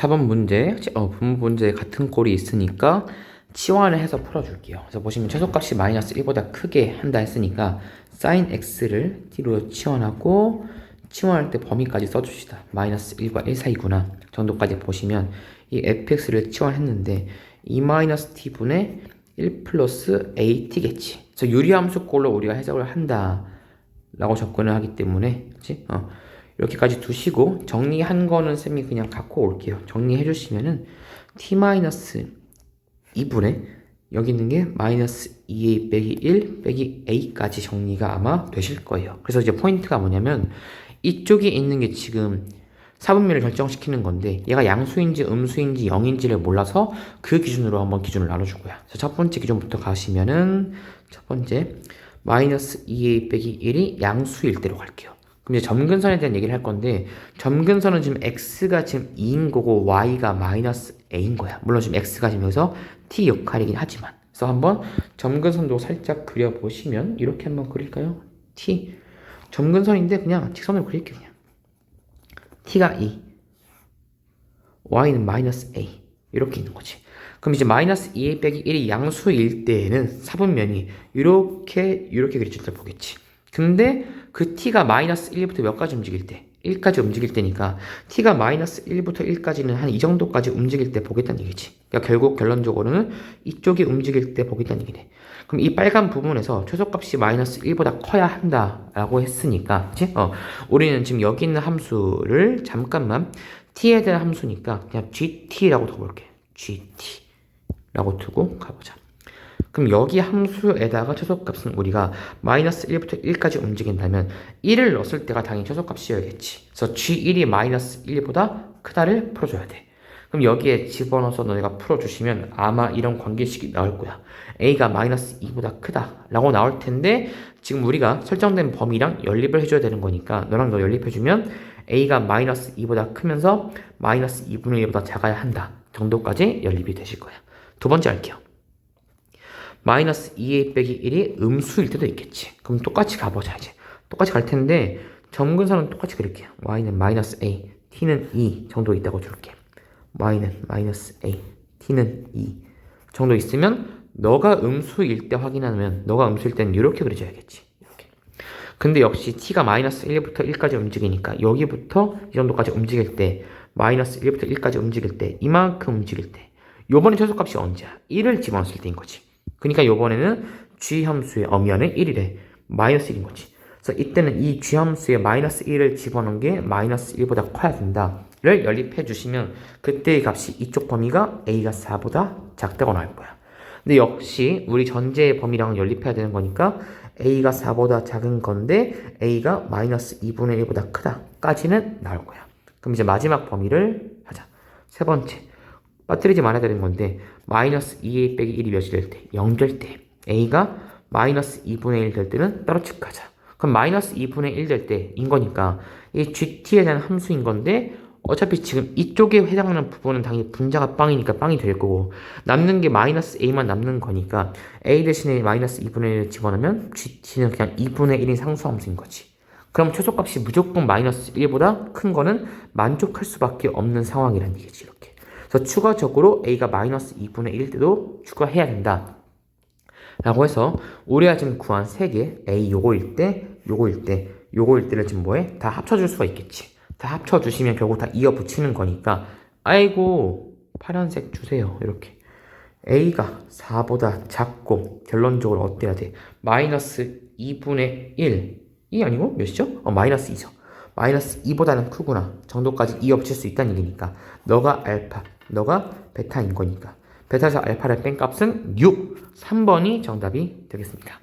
4번 문제, 어, 분모 문제 같은 꼴이 있으니까 치환을 해서 풀어줄게요. 그래서 보시면 최소값이 마이너스 1보다 크게 한다 했으니까 sin x를 t로 치환하고 치환할 때 범위까지 써줍시다. 마이너스 1과 1 사이구나 정도까지 보시면 이 fx를 치환했는데 2 마이너스 t분의 1 플러스 at겠지. 그래서 유리함수꼴로 우리가 해석을 한다. 라고 접근을 하기 때문에 그치? 어. 이렇게까지 두시고 정리한 거는 쌤이 그냥 갖고 올게요. 정리해 주시면은 t 마이너스 2분의 여기 있는 게 마이너스 2a 빼기 1 빼기 a까지 정리가 아마 되실 거예요. 그래서 이제 포인트가 뭐냐면 이쪽에 있는 게 지금 사분면을 결정시키는 건데 얘가 양수인지 음수인지 0인지를 몰라서 그 기준으로 한번 기준을 나눠주고요. 첫 번째 기준부터 가시면은 첫 번째 마이너스 2a 빼기 1이 양수일 대로 갈게요. 이제 점근선에 대한 얘기를 할 건데 점근선은 지금 x가 지금 2인 거고 y가 마이너스 a인 거야. 물론 지금 x가 지금 여기서 t 역할이긴 하지만 그래서 한번 점근선도 살짝 그려보시면 이렇게 한번 그릴까요? t 점근선인데 그냥 직선으로 그릴게요. 그냥 t가 2 y는 마이너스 a 이렇게 있는 거지. 그럼 이제 마이너스 2a 빼기 1이 양수일 때에는 사분면이 이렇게 이렇게 그려질 때 보겠지. 근데 그 t가 마이너스 1부터 몇 가지 움직일 때 1까지 움직일 때니까 t가 마이너스 1부터 1까지는 한 이 정도까지 움직일 때 보겠다는 얘기지. 그러니까 결국 결론적으로는 이쪽이 움직일 때 보겠다는 얘기네. 그럼 이 빨간 부분에서 최소값이 마이너스 1보다 커야 한다라고 했으니까, 그치? 어, 우리는 지금 여기 있는 함수를 잠깐만 t에 대한 함수니까 그냥 gt라고 둬볼게. gt라고 두고 가보자. 그럼 여기 함수에다가 최소값은 우리가 마이너스 1부터 1까지 움직인다면 1을 넣었을 때가 당연히 최소값이어야겠지. 그래서 G1이 마이너스 1보다 크다를 풀어줘야 돼. 그럼 여기에 집어넣어서 너네가 풀어주시면 아마 이런 관계식이 나올 거야. A가 마이너스 2보다 크다 라고 나올 텐데 지금 우리가 설정된 범위랑 연립을 해줘야 되는 거니까 너랑 너 연립해주면 A가 마이너스 2보다 크면서 마이너스 2분의 1보다 작아야 한다 정도까지 연립이 되실 거야. 두 번째 할게요. 마이너스 2a 빼기 1이 음수일 때도 있겠지. 그럼 똑같이 가보자 이제. 똑같이 갈 텐데 점근선은 똑같이 그릴게요. y는 마이너스 a, t는 2 정도 있다고 줄게. y는 마이너스 a, t는 2 정도 있으면 너가 음수일 때 확인하면 너가 음수일 때는 이렇게 그려줘야겠지. 이렇게. 근데 역시 t가 마이너스 1부터 1까지 움직이니까 여기부터 이 정도까지 움직일 때 마이너스 1부터 1까지 움직일 때 이만큼 움직일 때 요번에 최소값이 언제야? 1을 집어넣었을 때인 거지. 그러니까 요번에는 g 함수의 엄연은 1이래. 마이너스 1인 거지. 그래서 이때는 이 g 함수에 마이너스 1을 집어넣은 게 마이너스 1보다 커야 된다. 를 연립해 주시면 그때의 값이 이쪽 범위가 a가 4보다 작다고 나올 거야. 근데 역시 우리 전제의 범위랑 연립해야 되는 거니까 a가 4보다 작은 건데 a가 마이너스 2분의 1보다 크다까지는 나올 거야. 그럼 이제 마지막 범위를 하자. 세 번째. 빠뜨리지 말아야 되는 건데 마이너스 2a 빼기 1이 몇이 될 때? 0 될 때. A가 마이너스 2분의 1 될 때는 따로 측하자. 그럼 마이너스 2분의 1 될 때인 거니까 이 gt에 대한 함수인 건데 어차피 지금 이쪽에 해당하는 부분은 당연히 분자가 빵이니까 빵이 될 거고 남는 게 마이너스 a만 남는 거니까 a 대신에 마이너스 2분의 1을 집어넣으면 gt는 그냥 2분의 1인 상수함수인 거지. 그럼 최소값이 무조건 마이너스 1보다 큰 거는 만족할 수밖에 없는 상황이라는 얘기지 이렇게 그래서 추가적으로 a가 마이너스 2분의 1일 때도 추가해야 된다. 라고 해서 우리가 지금 구한 3개 a 요거일 때, 요거일 때, 요거일 때를 지금 뭐해? 다 합쳐줄 수가 있겠지. 다 합쳐주시면 결국 다 이어 붙이는 거니까 아이고 파란색 주세요. 이렇게 a가 4보다 작고 결론적으로 어때야 돼? 마이너스 2분의 1. 이 아니고 몇이죠? 어, 마이너스 2죠. 마이너스 2보다는 크구나. 정도까지 이어 붙일 수 있다는 얘기니까. 너가 알파 너가 베타인 거니까. 베타에서 알파를 뺀 값은 6 3번이 정답이 되겠습니다